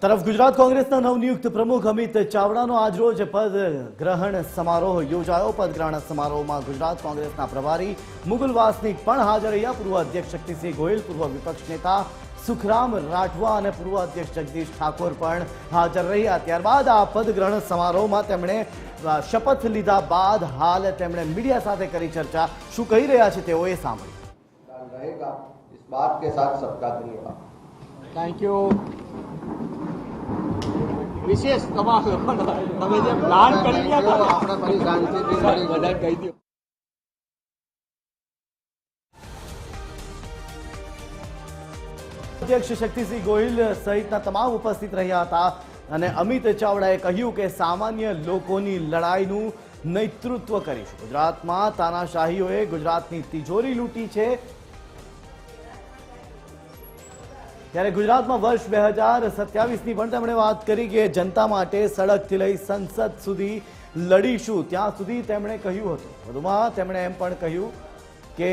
તરફ ગુજરાત કોંગ્રેસના નવનિયુક્ત પ્રમુખ અમિત ચાવડાનો આજરોજ પદ ગ્રહણ સમારોહ યોજાયો પદ ગ્રહણ સમારોહમાં ગુજરાત કોંગ્રેસના પ્રભારી મુકુલ વાસનિક પણ હાજર રહ્યા પૂર્વ અધ્યક્ષ શક્તિસિંહ ગોહિલ પૂર્વ વિપક્ષ નેતા સુખરામ રાઠવા અને પૂર્વ અધ્યક્ષ જગદીશ ઠાકોર પણ હાજર રહ્યા ત્યારબાદ આ પદ ગ્રહણ સમારોહમાં તેમણે અ, શપથ લીધા બાદ હાલ તેમણે મીડિયા સાથે કરી ચર્ચા શું કહી રહ્યા છે તેઓએ સાંભળ્યું रहेगा इस बात के साथ सबका धन्यवाद થેન્ક યુ વિશેષ તમામ લોકોનો તમે જે પ્લાન કરી ગયા હતા. આપણે ફરી શાંતિથી બધા કહી દો અધ્યક્ષ શક્તિસિંહ ગોહિલ સહિતના તમામ ઉપસ્થિત રહ્યા હતા અને અમિત ચાવડાએ કહ્યું કે સામાન્ય લોકોની લડાઈનું નેતૃત્વ કરીશું. ગુજરાતમાં તાનાશાહીઓએ ગુજરાતની તિજોરી લૂંટી છે. ત્યારે ગુજરાતમાં વર્ષ બે હજાર સત્યાવીસની પણ તેમણે વાત કરી કે જનતા માટે સડકથી લઈ સંસદ સુધી લડીશું. ત્યાં સુધી તેમણે કહ્યું હતું. વધુમાં તેમણે એમ પણ કહ્યું કે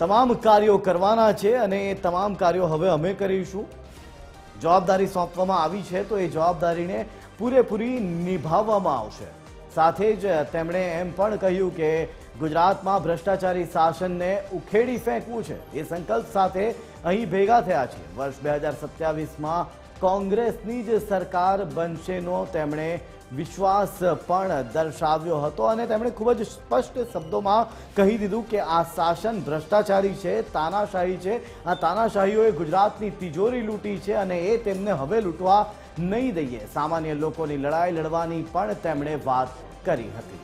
તમામ કાર્યો કરવાના છે અને એ તમામ કાર્યો હવે અમે કરીશું. જવાબદારી સોંપવામાં આવી છે તો એ જવાબદારીને પૂરેપૂરી નિભાવવામાં આવશે. સાથે જ તેમણે એમ પણ કહ્યું કે ગુજરાતમાં ભ્રષ્ટાચારી શાસનને ઉખેડી ફેંકવું છે. એ સંકલ્પ સાથે અહીં ભેગા થયા છે. વર્ષ બે હજાર સત્યાવીસમાં કોંગ્રેસની જ સરકાર બનશેનો તેમણે વિશ્વાસ પણ દર્શાવ્યો હતો અને તેમણે ખૂબ જ સ્પષ્ટ શબ્દોમાં કહી દીધું કે આ શાસન ભ્રષ્ટાચારી છે, તાનાશાહી છે. આ તાનાશાહીઓએ ગુજરાતની તિજોરી લૂંટી છે અને એ તેમને હવે લૂંટવા નહીં દઈએ. સામાન્ય લોકોની લડાઈ લડવાની પણ તેમણે વાત કરી હતી.